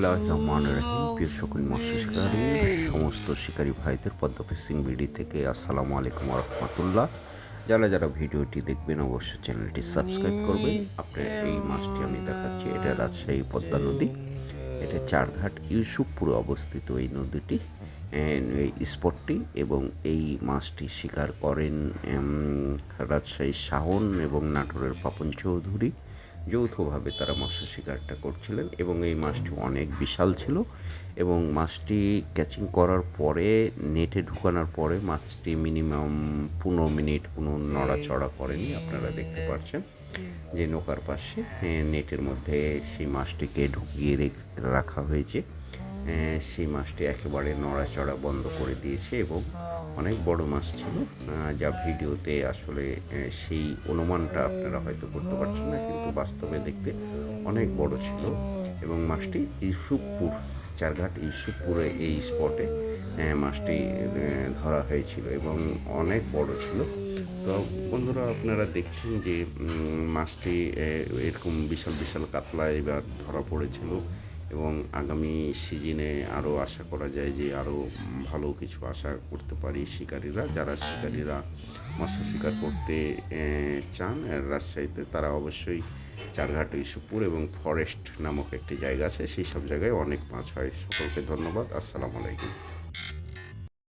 বিসমুল্লাহ রহমান রহিম প্রিয় সকল মৎস্য শিকারী সমস্ত শিকারী ভাইদের পদ্মা ফিশিং বিডি থেকে আসসালামু আলাইকুম রহমতুল্লাহ। যারা যারা ভিডিওটি দেখবেন অবশ্যই চ্যানেলটি সাবস্ক্রাইব করবেন। আপনার এই মাছটি আমি দেখাচ্ছি। এটা রাজশাহী পদ্মা নদী। এটা চারঘাট ইউসুফপুরে অবস্থিত এই নদীটি স্পটটি এবং এই মাছটি শিকার করেন উম, রাজশাহী শাহন এবং নাটোরের পাপন চৌধুরী। যৌথভাবে তারা মৎস্য শিকারটা করছিলেন এবং এই মাছটি অনেক বিশাল ছিল এবং মাছটি ক্যাচিং করার পরে, নেটে ঢুকানোর পরে মাছটি মিনিমাম পনেরো মিনিট কোনো নড়াচড়া করেনি, আপনারা দেখতে পাচ্ছেন। যে নৌকার পাশে নেটের মধ্যে সেই মাছটিকে ঢুকিয়ে রেখ- হয়েছে। সেই মাছটি একেবারে নড়াচড়া বন্ধ করে দিয়েছে এবং অনেক বড় মাছ ছিল যা ভিডিওতে আসলে সেই অনুমানটা আপনারা হয়তো করতে পারছেন না, কিন্তু বাস্তবে দেখতে অনেক বড় ছিল এবং মাছটি ইউসুফপুর চারঘাট ইউসুফপুরে এই স্পটে মাছটি ধরা হয়েছিল এবং অনেক বড় ছিল। তো বন্ধুরা, আপনারা দেখছেন যে মাছটি এরকম বিশাল বিশাল কাতলা এবার ধরা পড়েছিল। এবং আগামী সিজনে আরও আশা করা যায় যে আরও ভালো কিছু আশা করতে পারি শিকারীরা, যারা শিকারীরা মৎস্য শিকার করতে চান রাজশাহীতে তারা অবশ্যই চারঘাট, ইসুপুর এবং ফরেস্ট নামক একটি জায়গা আছে। সেই সব জায়গায় অনেক মাছ হয়। সকলকে ধন্যবাদ। আসসালামু আলাইকুম।